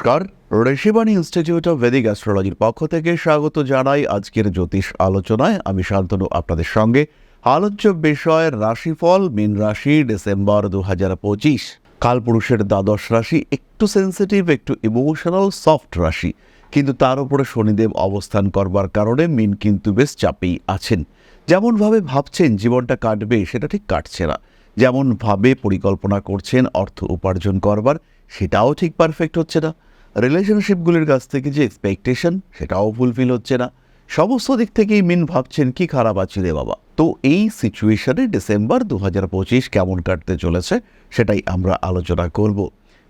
নমস্কার। Rishibani institute of Vedic অ্যাস্ট্রোলজির পক্ষ থেকে স্বাগত জানাই আজকের জ্যোতিষ আলোচনায়। আমি শান্তনু, আপনাদের সঙ্গে। আলোচ্য বিষয়, রাশিফল, মীন রাশি, ডিসেম্বর দু হাজার পঁচিশ। কালপুরুষের দ্বাদশ রাশি, একটু সেন্সিটিভ একটু ইমোশনাল সফট রাশি। কিন্তু তার উপরে শনিদেব অবস্থান করবার কারণে মিন কিন্তু বেশ চাপেই আছেন। যেমনভাবে ভাবছেন, জীবনটা কাটবে, সেটা ঠিক কাটছে না। যেমনভাবে পরিকল্পনা করছেন, অর্থ উপার্জন করবার, সেটাও ঠিক পারফেক্ট হচ্ছে না। রিলেশনশিপগুলির কাছ থেকে যে এক্সপেকটেশন সেটাও ফুলফিল হচ্ছে না। সমস্ত দিক থেকেই মিন ভাবছেন, কি খারাপ আছে রে বাবা? তো এই সিচুয়েশনে ডিসেম্বর দু পঁচিশ কেমন কাটতে চলেছে, সেটাই আমরা আলোচনা করব।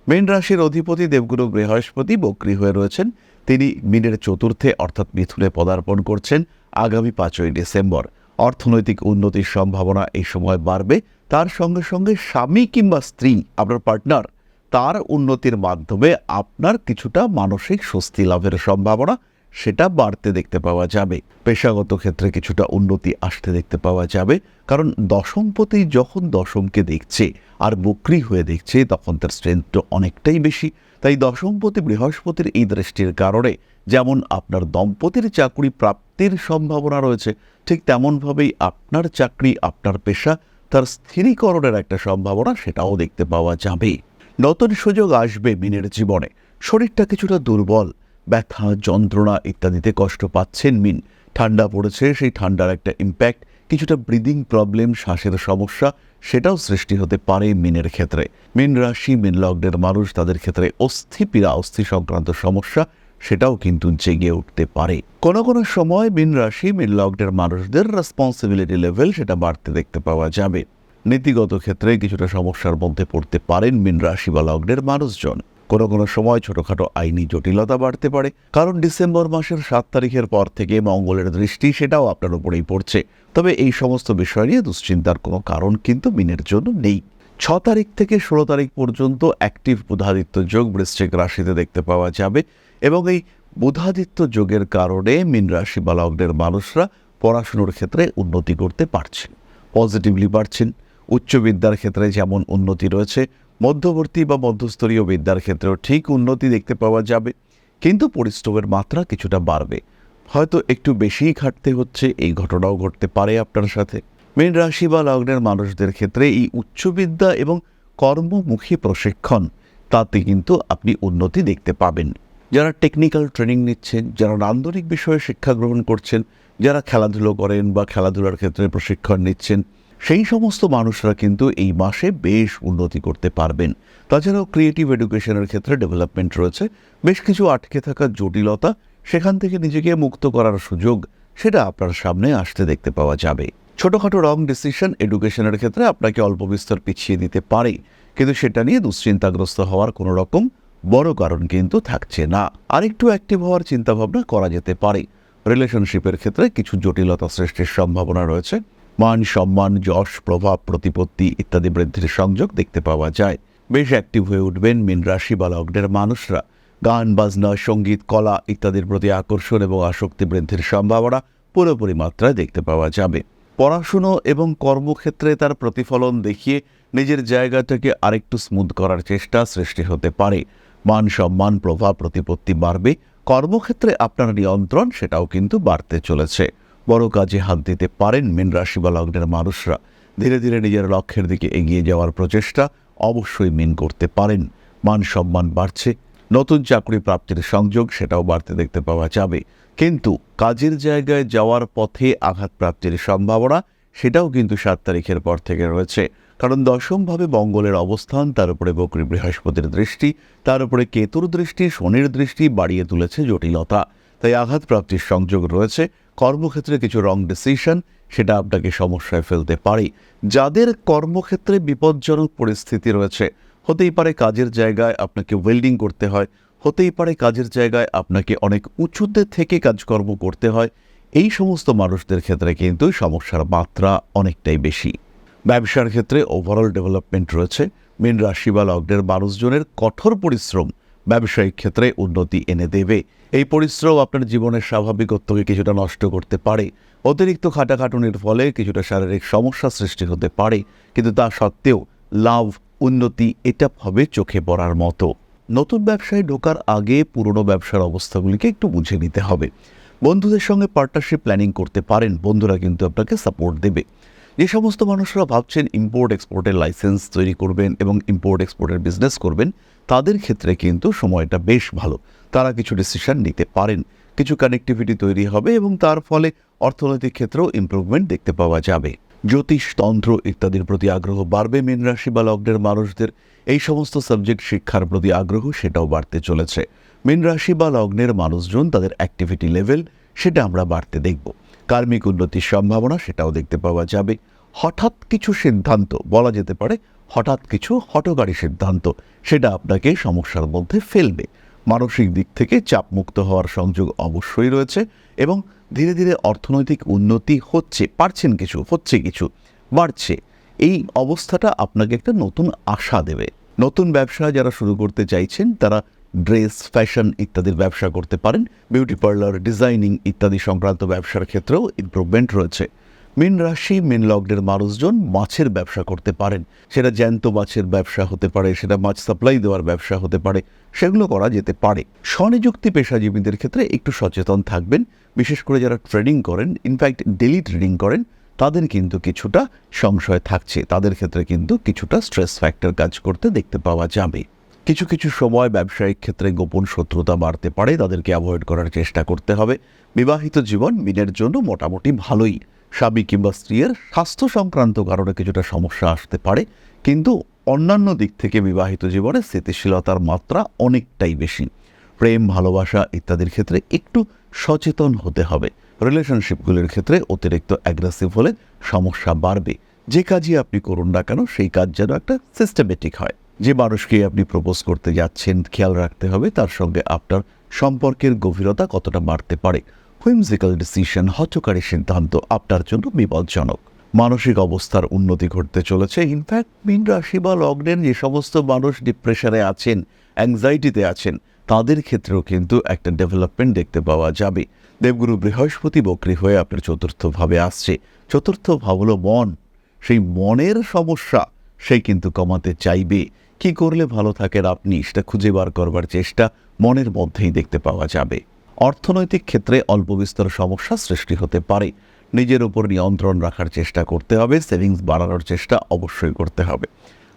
মীন রাশির অধিপতি দেবগুরু বৃহস্পতি বক্রী হয়ে রয়েছেন। তিনি মিনের চতুর্থে, অর্থাৎ মিথুনে পদার্পণ করছেন আগামী পাঁচই ডিসেম্বর অর্থনৈতিক উন্নতির সম্ভাবনা এই সময় বাড়বে। তার সঙ্গে সঙ্গে স্বামী কিংবা স্ত্রী, আপনার পার্টনার তার উন্নতির মাধ্যমে আপনার কিছুটা মানসিক স্বস্তি লাভের সম্ভাবনা সেটা বাড়তে দেখতে পাওয়া যাবে। পেশাগত ক্ষেত্রে কিছুটা উন্নতি আসতে দেখতে পাওয়া যাবে, কারণ দশমপতি যখন দশমকে দেখছে আর বক্রি হয়ে দেখছে, তখন তার স্ট্রেংথটা অনেকটাই বেশি। তাই দশমপতি বৃহস্পতির এই দৃষ্টির কারণে যেমন আপনার দম্পতির চাকরি প্রাপ্তির সম্ভাবনা রয়েছে, ঠিক তেমনভাবেই আপনার চাকরি, আপনার পেশা তার স্থিরীকরণের একটা সম্ভাবনা সেটাও দেখতে পাওয়া যাবে। নতুন সুযোগ আসবে মিনের জীবনে। শরীরটা কিছুটা দুর্বল, ব্যথা, যন্ত্রণা ইত্যাদিতে কষ্ট পাচ্ছেন মিন। ঠান্ডা পড়েছে, সেই ঠান্ডার একটা ইম্প্যাক্ট কিছুটা ব্রিদিং প্রবলেম শ্বাসের সমস্যা, সেটাও সৃষ্টি হতে পারে মিনের ক্ষেত্রে। মিন রাশি, মিন লগ্নের মানুষ, তাদের ক্ষেত্রে অস্থি পীড়া, অস্থি সংক্রান্ত সমস্যা, সেটাও কিন্তু জেগে উঠতে পারে। কোনো কোনো সময় মিন রাশি, মিন লগ্নের মানুষদের রেসপন্সিবিলিটি লেভেল সেটা বাড়তে দেখতে পাওয়া যাবে। নীতিগত ক্ষেত্রে কিছুটা সমস্যার মধ্যে পড়তে পারেন মিন রাশি বা লগ্নের মানুষজন। কোনো কোনো সময় ছোটখাটো আইনি জটিলতা বাড়তে পারে, কারণ ডিসেম্বর মাসের সাত তারিখের পর থেকে মঙ্গলের দৃষ্টি সেটাও আপনার উপরেই পড়ছে। তবে এই সমস্ত বিষয় নিয়ে দুশ্চিন্তার কোনো কারণ কিন্তু মিনের জন্য নেই। ছ তারিখ থেকে ষোলো তারিখ পর্যন্ত অ্যাক্টিভ বুধাদিত্য যোগ বৃশ্চিক রাশিতে দেখতে পাওয়া যাবে এবং এই বুধাদিত্য যোগের কারণে মিন রাশি বা লগ্নের মানুষরা পড়াশুনোর ক্ষেত্রে উন্নতি করতে পারছেন, পজিটিভলি পারছেন। উচ্চ বিদ্যার ক্ষেত্রে যেমন উন্নতি রয়েছে, মধ্যবর্তী বা মধ্যস্তরীয় বিদ্যার ক্ষেত্রেও ঠিক উন্নতি দেখতে পাওয়া যাবে, কিন্তু পরিশ্রমের মাত্রা কিছুটা বাড়বে। হয়তো একটু বেশিই খাটতে হচ্ছে, এই ঘটনাও ঘটতে পারে আপনার সাথে। মীন রাশি বা লগ্নের মানুষদের ক্ষেত্রে এই উচ্চবিদ্যা এবং কর্মমুখী প্রশিক্ষণ, তাতে কিন্তু আপনি উন্নতি দেখতে পাবেন। যারা টেকনিক্যাল ট্রেনিং নিচ্ছেন, যারা নান্দনিক বিষয়ে শিক্ষা গ্রহণ করছেন, যারা খেলাধুলো করেন বা খেলাধুলার ক্ষেত্রে প্রশিক্ষণ নিচ্ছেন সেই সমস্ত মানুষরা কিন্তু এই মাসে বেশ উন্নতি করতে পারবেন। তাছাড়াও ক্রিয়েটিভ এডুকেশনের ক্ষেত্রে ডেভেলপমেন্ট রয়েছে। বেশ কিছু আটকে থাকা জটিলতা সেখান থেকে নিজেকে মুক্ত করার সুযোগ সেটা আপনার সামনে আসতে দেখতে পাওয়া যাবে। ছোটোখাটো রং ডিসিশন এডুকেশনের ক্ষেত্রে আপনাকে অল্প বিস্তর পিছিয়ে দিতে পারে। কিন্তু সেটা নিয়ে দুশ্চিন্তাগ্রস্ত হওয়ার কোনো রকম বড় কারণ কিন্তু থাকছে না। আরেকটু অ্যাক্টিভ হওয়ার চিন্তাভাবনা করা যেতে পারে। রিলেশনশিপের ক্ষেত্রে কিছু জটিলতা সৃষ্টির সম্ভাবনা রয়েছে। মান সম্মান, যশ, প্রভাব, প্রতিপত্তি ইত্যাদি বৃদ্ধির সংযোগ দেখতে পাওয়া যায়। বেশ অ্যাক্টিভ হয়ে উঠবেন মিন রাশি বা লগ্নের মানুষরা। গান, বাজনা, সংগীত, কলা ইত্যাদির প্রতি আকর্ষণ এবং আসক্তি বৃদ্ধির সম্ভাবনা পুরোপুরি মাত্রায় দেখতে পাওয়া যাবে। পড়াশুনো এবং কর্মক্ষেত্রে তার প্রতিফলন দেখিয়ে নিজের জায়গাটাকে আরেকটু স্মুথ করার চেষ্টা সৃষ্টি হতে পারে। মান সম্মান, প্রভাব, প্রতিপত্তি বাড়বে। কর্মক্ষেত্রে আপনার নিয়ন্ত্রণ সেটাও কিন্তু বাড়তে চলেছে। বড় কাজে হাত দিতে পারেন মীন রাশি বা লগ্নের মানুষরা। ধীরে ধীরে নিজের লক্ষ্যের দিকে এগিয়ে যাওয়ার প্রচেষ্টা অবশ্যই মিন করতে পারেন। মান সম্মান বাড়ছে, নতুন চাকরি প্রাপ্তির সংযোগ সেটাও বাড়তে দেখতে পাওয়া যাবে। কিন্তু কাজের জায়গায় যাওয়ার পথে আঘাত প্রাপ্তির সম্ভাবনা সেটাও কিন্তু সাত তারিখের পর থেকে রয়েছে। কারণ দশমভাবে মঙ্গলের অবস্থান, তার উপরে বকরি বৃহস্পতির দৃষ্টি, তার উপরে কেতুর দৃষ্টি, শনির দৃষ্টি বাড়িয়ে তুলেছে জটিলতা। তাই আঘাত প্রাপ্তির সংযোগ রয়েছে কর্মক্ষেত্রে কিছু রং ডিসিশন সেটা আপনাকে সমস্যায় ফেলতে পারে। যাদের কর্মক্ষেত্রে বিপজ্জনক পরিস্থিতি রয়েছে, হতেই পারে কাজের জায়গায় আপনাকে ওয়েল্ডিং করতে হয়, হতেই পারে কাজের জায়গায় আপনাকে অনেক উঁচুতে থেকে কাজকর্ম করতে হয়, এই সমস্ত মানুষদের ক্ষেত্রে কিন্তু সমস্যার মাত্রা অনেকটাই বেশি। ব্যবসার ক্ষেত্রে ওভারঅল ডেভেলপমেন্ট রয়েছে। মীন রাশি বা লগ্নের মানুষজনের কঠোর পরিশ্রম ব্যবসায়িক ক্ষেত্রে উন্নতি এনে দেবে। এই পরিশ্রম আপনার জীবনের স্বাভাবিকত্বকে কিছুটা নষ্ট করতে পারে। অতিরিক্ত খাটাখাটুনির ফলে কিছুটা শারীরিক সমস্যা সৃষ্টি হতে পারে, কিন্তু তা সত্ত্বেও লাভ, উন্নতি এটা হবে চোখে পড়ার মতো। নতুন ব্যবসায় ঢোকার আগে পুরনো ব্যবসার অবস্থাগুলিকে একটু বুঝে নিতে হবে। বন্ধুদের সঙ্গে পার্টনারশিপ প্ল্যানিং করতে পারেন, বন্ধুরা কিন্তু আপনাকে সাপোর্ট দেবে। যে সমস্ত মানুষরা ভাবছেন ইম্পোর্ট এক্সপোর্টের লাইসেন্স তৈরি করবেন এবং ইম্পোর্ট এক্সপোর্টের বিজনেস করবেন তাদের ক্ষেত্রে কিন্তু সময়টা বেশ ভালো। তারা কিছু ডিসিশন নিতে পারেন। কিছু কানেক্টিভিটি তৈরি হবে এবং তার ফলে অর্থনৈতিক ক্ষেত্রেও ইমপ্রুভমেন্ট দেখতে পাওয়া যাবে। জ্যোতিষ, তন্ত্র ইত্যাদির প্রতি আগ্রহ বাড়বে। মীন রাশি বা লগ্নের মানুষদের এই সমস্ত সাবজেক্ট শিক্ষার প্রতি আগ্রহ সেটাও বাড়তে চলেছে। মীন রাশি বা লগ্নের মানুষজন তাদের অ্যাক্টিভিটি লেভেল সেটা আমরা বাড়তে দেখব। কার্মিক উন্নতির সম্ভাবনা সেটাও দেখতে পাওয়া যাবে। হঠাৎ কিছু সিদ্ধান্ত বলা যেতে পারে হঠাৎ কিছু হটকারী সিদ্ধান্ত, সেটা আপনাকে সমস্যার মধ্যে ফেলবে। মানসিক দিক থেকে চাপমুক্ত হওয়ার সংযোগ অবশ্যই রয়েছে এবং ধীরে ধীরে অর্থনৈতিক উন্নতি হচ্ছে, পারছেন কিছু, হচ্ছে কিছু, বাড়ছে। এই অবস্থাটা আপনাকে একটা নতুন আশা দেবে। নতুন ব্যবসা যারা শুরু করতে চাইছেন, তারা ড্রেস, ফ্যাশন ইত্যাদির ব্যবসা করতে পারেন, বিউটি পার্লার, ডিজাইনিং ইত্যাদি সংক্রান্ত ব্যবসার ক্ষেত্রেও ইমপ্রুভমেন্ট রয়েছে। মিন রাশি, মিন লগ্নের মানুষজন মাছের ব্যবসা করতে পারেন। সেটা জ্যান্ত মাছের ব্যবসা হতে পারে, সেটা মাছ সাপ্লাই দেওয়ার ব্যবসা হতে পারে, সেগুলো করা যেতে পারে। স্বনিযুক্তি পেশাজীবীদের ক্ষেত্রে একটু সচেতন থাকবেন, বিশেষ করে যারা ট্রেডিং করেন ইনফ্যাক্ট ডেলি ট্রেডিং করেন, তাদের কিন্তু কিছুটা সংশয় থাকছে। তাদের ক্ষেত্রে কিন্তু কিছুটা স্ট্রেস ফ্যাক্টর কাজ করতে দেখতে পাওয়া যাবে। কিছু কিছু সময় ব্যবসায়িক ক্ষেত্রে গোপন শত্রুতা বাড়তে পারে, তাদেরকে অ্যাভয়েড করার চেষ্টা করতে হবে। বিবাহিত জীবন মিনের জন্য মোটামুটি ভালোই। স্বামী কিংবা স্ত্রীর স্বাস্থ্য সংক্রান্ত কারণে কিছুটা সমস্যা আসতে পারে, কিন্তু অন্যান্য দিক থেকে বিবাহিত জীবনে স্থিতিশীলতার মাত্রা অনেকটাই বেশি। প্রেম, ভালোবাসা ইত্যাদির ক্ষেত্রে একটু সচেতন হতে হবে। রিলেশনশিপগুলির ক্ষেত্রে অতিরিক্ত অ্যাগ্রেসিভ হলে সমস্যা বাড়বে। যে কাজই আপনি করুন না কেন, সেই কাজ যেন একটা সিস্টেমেটিক হয়। যে মানুষকে আপনি প্রপোজ করতে যাচ্ছেন, খেয়াল রাখতে হবে, তার সঙ্গে আপনার সম্পর্কের গভীরতা কতটা বাড়তে পারে। হুইমজিক্যাল ডিসিশন হচকারী সিদ্ধান্ত আপনার জন্য বিপজ্জনক। মানসিক অবস্থার উন্নতি ঘটতে চলেছে। ইনফ্যাক্ট মিন রাশি বা লগ্নের যে সমস্ত মানুষ ডিপ্রেশনে আছেন অ্যাংজাইটিতে আছেন, তাদের ক্ষেত্রেও কিন্তু একটা ডেভেলপমেন্ট দেখতে পাওয়া যাবে। দেবগুরু বৃহস্পতি বক্রী হয়ে আপনার চতুর্থ ভাবে আসছে। চতুর্থ ভাব হলো মন। সেই মনের সমস্যা সেই কিন্তু কমাতে চাইবে। কি করলে ভালো থাকেন আপনি? সেটা খুঁজে বার করবার চেষ্টা মনের মধ্যেই দেখতে পাওয়া যাবে। অর্থনৈতিক ক্ষেত্রে অল্প বিস্তর সমস্যা সৃষ্টি হতে পারে। নিজের উপর নিয়ন্ত্রণ রাখার চেষ্টা করতে হবে সেভিংস বাড়ানোর চেষ্টা অবশ্যই করতে হবে।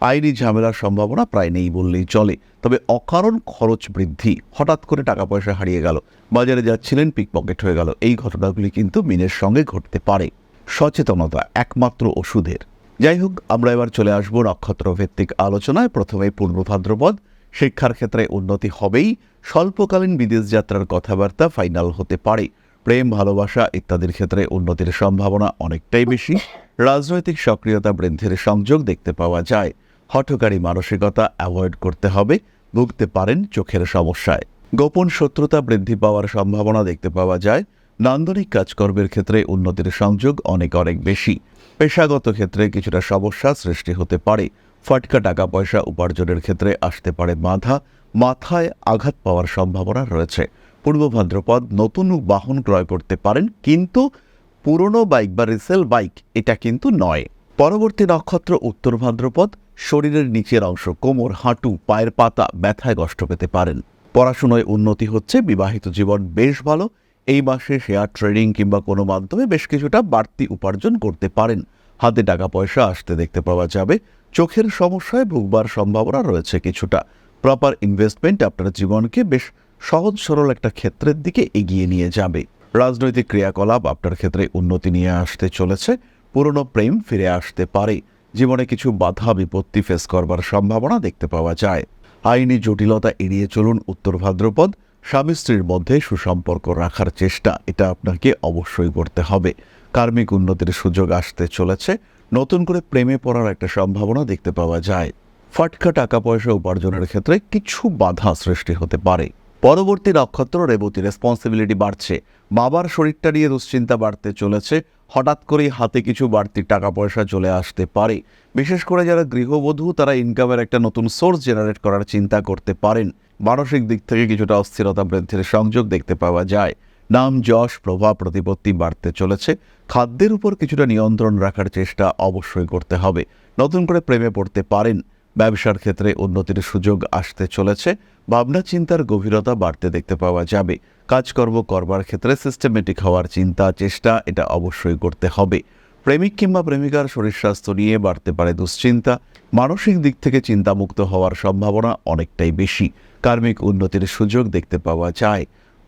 আইনি ঝামেলার সম্ভাবনা প্রায় নেই বললেই চলে, তবে অকারণ খরচ বৃদ্ধি। হঠাৎ করে টাকা পয়সা হারিয়ে গেল, বাজারে যাচ্ছিলেন, পিকপকেট হয়ে গেল। এই ঘটনাগুলি কিন্তু মিনের সঙ্গে ঘটতে পারে। সচেতনতা একমাত্র ওষুধের। যাই হোক, আমরা এবার চলে আসব নক্ষত্র ভিত্তিক আলোচনায়। প্রথমে পূর্ব ভাদ্রপদ শিক্ষার ক্ষেত্রে উন্নতি হবেই। স্বল্পকালীন বিদেশ যাত্রার কথাবার্তা ফাইনাল হতে পারে। প্রেম, ভালোবাসা ইত্যাদির ক্ষেত্রে উন্নতির সম্ভাবনা অনেকটাই বেশি। রাজনৈতিক সক্রিয়তা বৃদ্ধির সংযোগ দেখতে পাওয়া যায়। হঠকারী মানসিকতা অ্যাভয়েড করতে হবে, ভুগতে পারেন চোখের সমস্যায়। গোপন শত্রুতা বৃদ্ধি পাওয়ার সম্ভাবনা দেখতে পাওয়া যায়। নান্দনিক কাজকর্মের ক্ষেত্রে উন্নতির সংযোগ অনেক অনেক বেশি। পেশাগত ক্ষেত্রে কিছুটা সমস্যা সৃষ্টি হতে পারে। ফটকা টাকা পয়সা উপার্জনের ক্ষেত্রে আসতে পারে বাধা মাথায় আঘাত পাওয়ার সম্ভাবনা রয়েছে। পূর্ব ভাদ্রপদ নতুন বাহন ক্রয় করতে পারেন, কিন্তু পুরনো বাইক বা রিসেল বাইক এটা কিন্তু নয়। পরবর্তী নক্ষত্র উত্তর ভাদ্রপদ, শরীরের নিচের অংশ, কোমর, হাঁটু, পায়ের পাতা ব্যথায় কষ্ট পেতে পারেন। পড়াশোনায় উন্নতি হচ্ছে, বিবাহিত জীবন বেশ ভালো। এই মাসে শেয়ার ট্রেডিং কিংবা কোনো মাধ্যমে বেশ কিছুটা বাড়তি উপার্জন করতে পারেন। হাতে টাকা পয়সা আসতে দেখতে পাওয়া যাবে। চোখের সমস্যায় ভুগবার সম্ভাবনা রয়েছে কিছুটা। প্রপার ইনভেস্টমেন্ট আপনার জীবনকে বেশ সহজ সরল একটা ক্ষেত্রের দিকে এগিয়ে নিয়ে যাবে। রাজনৈতিক ক্রিয়াকলাপ আপনার ক্ষেত্রে উন্নতি নিয়ে আসতে চলেছে, পুরনো প্রেম ফিরে আসতে পারে। জীবনে কিছু বাধা বিপত্তি ফেস করবার সম্ভাবনা দেখতে পাওয়া যায়। আইনি জটিলতা এড়িয়ে চলুন উত্তর ভাদ্রপদ, স্বামী স্ত্রীর মধ্যে সুসম্পর্ক রাখার চেষ্টা, এটা আপনাকে অবশ্যই করতে হবে। কার্মিক উন্নতির সুযোগ আসতে চলেছে, নতুন করে প্রেমে পড়ার একটা সম্ভাবনা দেখতে পাওয়া যায়। ফাটকা টাকা পয়সা উপার্জনের ক্ষেত্রে কিছু বাধা সৃষ্টি হতে পারে। পরবর্তী নক্ষত্র রেবতী রেসপন্সিবিলিটি বাড়ছে। বাবার শরীরটা নিয়ে দুশ্চিন্তা বাড়তে চলেছে। হঠাৎ করেই হাতে কিছু বাড়তি টাকা পয়সা চলে আসতে পারে। বিশেষ করে যারা গৃহবধূ, তারা ইনকামের একটা নতুন সোর্স জেনারেট করার চিন্তা করতে পারেন। মানসিক দিক থেকে কিছুটা অস্থিরতা বৃদ্ধির সংযোগ দেখতে পাওয়া যায়। নাম, যশ, প্রভাব, প্রতিপত্তি বাড়তে চলেছে। খাদ্যের উপর কিছুটা নিয়ন্ত্রণ রাখার চেষ্টা অবশ্যই করতে হবে। নতুন করে প্রেমে পড়তে পারেন। ব্যবসার ক্ষেত্রে উন্নতির সুযোগ আসতে চলেছে। ভাবনা, চিন্তার গভীরতা বাড়তে দেখতে পাওয়া যাবে। কাজকর্ম করবার ক্ষেত্রে সিস্টেমেটিক হওয়ার চিন্তা, চেষ্টা, এটা অবশ্যই করতে হবে। প্রেমিক কিংবা প্রেমিকার শরীর স্বাস্থ্য নিয়ে বাড়তে পারে দুশ্চিন্তা। মানসিক দিক থেকে চিন্তামুক্ত হওয়ার সম্ভাবনা অনেকটাই বেশি। কার্মিক উন্নতির সুযোগ দেখতে পাওয়া যায়।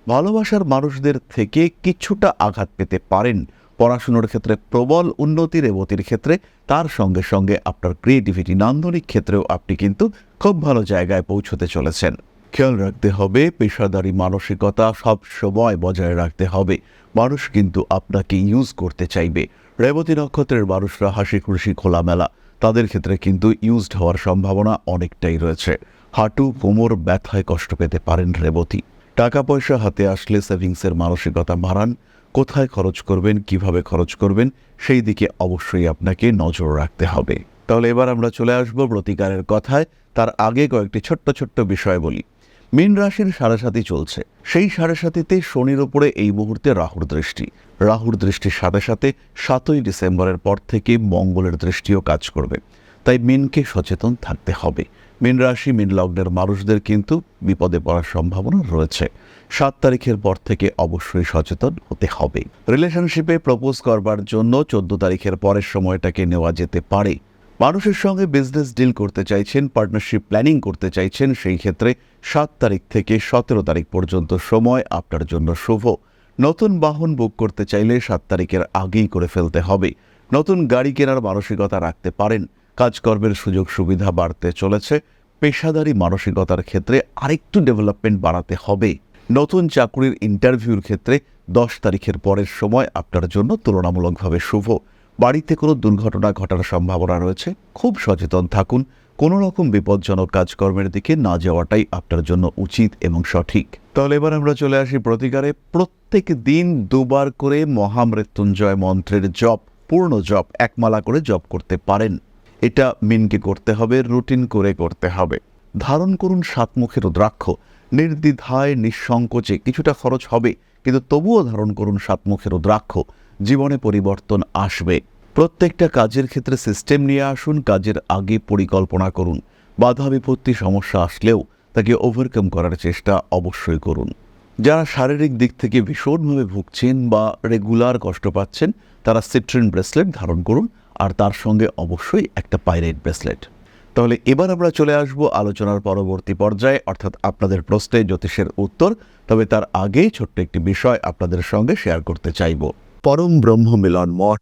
ভালোবাসার মানুষদের থেকে কিছুটা আঘাত পেতে পারেন। পড়াশুনোর ক্ষেত্রে প্রবল উন্নতি রেবতীর ক্ষেত্রে, তার সঙ্গে সঙ্গে আপনার ক্রিয়েটিভিটি নান্দনিক ক্ষেত্রেও আপনি কিন্তু খুব ভালো জায়গায় পৌঁছতে চলেছেন। খেয়াল রাখতে হবে, পেশাদারি মানসিকতা সব সময় বজায় রাখতে হবে। মানুষ কিন্তু আপনাকে ইউজ করতে চাইবে। রেবতী নক্ষত্রের মানুষরা হাসি খুশি খোলামেলা। তাদের ক্ষেত্রে কিন্তু ইউজড হওয়ার সম্ভাবনা অনেকটাই রয়েছে। হাঁটু, কোমর ব্যথায় কষ্ট পেতে পারেন রেবতী। টাকা পয়সা হাতে আসলে সেভিংসের মানসিকতা বাড়ান। কোথায় খরচ করবেন, কীভাবে খরচ করবেন, সেই দিকে অবশ্যই আপনাকে নজর রাখতে হবে। তাহলে এবার আমরা চলে আসব প্রতিকারের কথায়, তার আগে কয়েকটি ছোট্ট ছোট্ট বিষয় বলি। মীন রাশির সাড়ে চলছে। সেই সাড়ে সাতিতে শনির ওপরে এই মুহূর্তে রাহুর দৃষ্টি। রাহুর দৃষ্টির সাথে সাথে সাতই ডিসেম্বরের পর থেকে মঙ্গলের দৃষ্টিও কাজ করবে। তাই মিনকে সচেতন থাকতে হবে। মীন রাশি, মীন লগ্নের মানুষদের কিন্তু বিপদে পড়ার সম্ভাবনা রয়েছে। সাত তারিখের পর থেকে অবশ্যই সচেতন হতে হবে। রিলেশনশিপে প্রপোজ করবার জন্য চোদ্দ তারিখের পরের সময়টাকে নেওয়া যেতে পারে। মানুষের সঙ্গে বিজনেস ডিল করতে চাইছেন, পার্টনারশিপ প্ল্যানিং করতে চাইছেন, সেই ক্ষেত্রে সাত তারিখ থেকে সতেরো তারিখ পর্যন্ত সময় আপনার জন্য শুভ। নতুন বাহন বুক করতে চাইলে সাত তারিখের আগেই করে ফেলতে হবে। নতুন গাড়ি কেনার মানসিকতা রাখতে পারেন। কাজকর্মের সুযোগ সুবিধা বাড়তে চলেছে। পেশাদারি মানসিকতার ক্ষেত্রে আরেকটু ডেভেলপমেন্ট বাড়াতে হবে। নতুন চাকরির ইন্টারভিউর ক্ষেত্রে দশ তারিখের পরের সময় আপনার জন্য তুলনামূলকভাবে শুভ। বাড়িতে কোনো দুর্ঘটনা ঘটার সম্ভাবনা রয়েছে, খুব সচেতন থাকুন। কোনো রকম বিপজ্জনক কাজকর্মের দিকে না যাওয়াটাই আপনার জন্য উচিত এবং সঠিক। তাহলে এবার আমরা চলে আসি প্রতিকারে। প্রত্যেক দিন দুবার করে মহামৃত্যুঞ্জয় মন্ত্রের জপ, পূর্ণ জপ, একমালা করে জপ করতে পারেন। এটা মিনকে করতে হবে, রুটিন করে করতে হবে। ধারণ করুন সাতমুখের রুদ্রাক্ষ। নির্দ্বিধায়, নিঃসংকোচে কিছুটা খরচ হবে, কিন্তু তবুও ধারণ করুন সাতমুখের রুদ্রাক্ষ। জীবনে পরিবর্তন আসবে। প্রত্যেকটা কাজের ক্ষেত্রে সিস্টেম নিয়ে আসুন, কাজের আগে পরিকল্পনা করুন। বাধা বিপত্তি সমস্যা আসলেও তাকে ওভারকাম করার চেষ্টা অবশ্যই করুন। যারা শারীরিক দিক থেকে ভীষণভাবে ভুগছেন বা রেগুলার কষ্ট পাচ্ছেন, তারা সিট্রিন ব্রেসলেট ধারণ করুন। আর তার সঙ্গে অবশ্যই একটা পাইরেট ব্রেসলেট। তাহলে এবার আমরা চলে আসব আলোচনার পরবর্তী পর্যায়ে, অর্থাৎ আপনাদের প্রশ্নে জ্যোতিষের উত্তর, তবে তার আগেই ছোট্ট একটি বিষয় আপনাদের সঙ্গে শেয়ার করতে চাইব। পরম ব্রহ্ম মিলন মঠ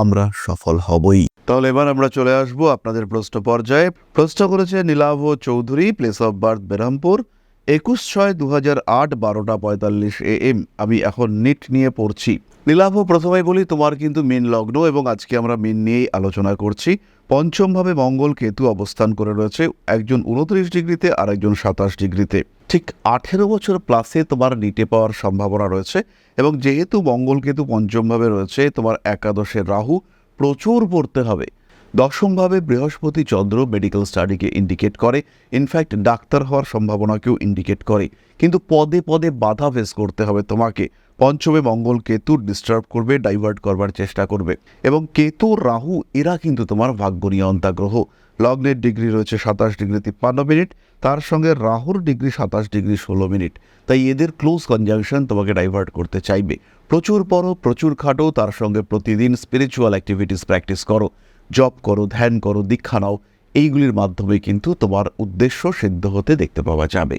আমরা সফল হবই। তাহলে এবার আমরা চলে আসব আপনাদের প্রশ্ন পর্যায়ে। প্রশ্ন করেছে Nilabh Choudhury place of birth Berhampur একুশ ছয় দু হাজার আট, বারোটা পঁয়তাল্লিশ এ এম আমি এখন নিট নিয়ে পড়ছি। নীলাভ প্রথমে বলি, তোমার কিন্তু মিন লগ্ন এবং আজকে আমরা মিন নিয়েই আলোচনা করছি। পঞ্চমভাবে মঙ্গল কেতু অবস্থান করে রয়েছে, একজন উনত্রিশ ডিগ্রিতে আর একজন সাতাশ ডিগ্রিতে। ঠিক আঠেরো বছর প্লাসে তোমার নিটে পাওয়ার সম্ভাবনা রয়েছে এবং যেহেতু মঙ্গল কেতু পঞ্চমভাবে রয়েছে, তোমার একাদশের রাহু প্রচুর পড়তে হবে। দশমভাবে বৃহস্পতি চন্দ্র মেডিকেল স্টাডিকে ইন্ডিকেট করে। ইনফ্যাক্ট ডাক্তার হওয়ার সম্ভাবনাকেও ইন্ডিকেট করে। কিন্তু পদে পদে বাধা ফেস করতে হবে তোমাকে। পঞ্চমে মঙ্গল কেতু ডিস্টার্ব করবে ডাইভার্ট করবার চেষ্টা করবে। এবং কেতু, রাহু, এরা কিন্তু তোমার ভাগ্য নিয়ন্তা গ্রহ লগ্নের ডিগ্রি রয়েছে সাতাশ ডিগ্রি তিপ্পান্ন মিনিট তার সঙ্গে রাহুর ডিগ্রি সাতাশ ডিগ্রি ষোলো মিনিট তাই এদের ক্লোজ কনজাংশন তোমাকে ডাইভার্ট করতে চাইবে। প্রচুর পড়ো, প্রচুর খাটো, তার সঙ্গে প্রতিদিন স্পিরিচুয়াল অ্যাক্টিভিটিস প্র্যাকটিস করো। জব করো, ধ্যান করো, দীক্ষা নাও, এইগুলির মাধ্যমে কিন্তু তোমার উদ্দেশ্য সিদ্ধ হতে দেখতে পাওয়া যাবে।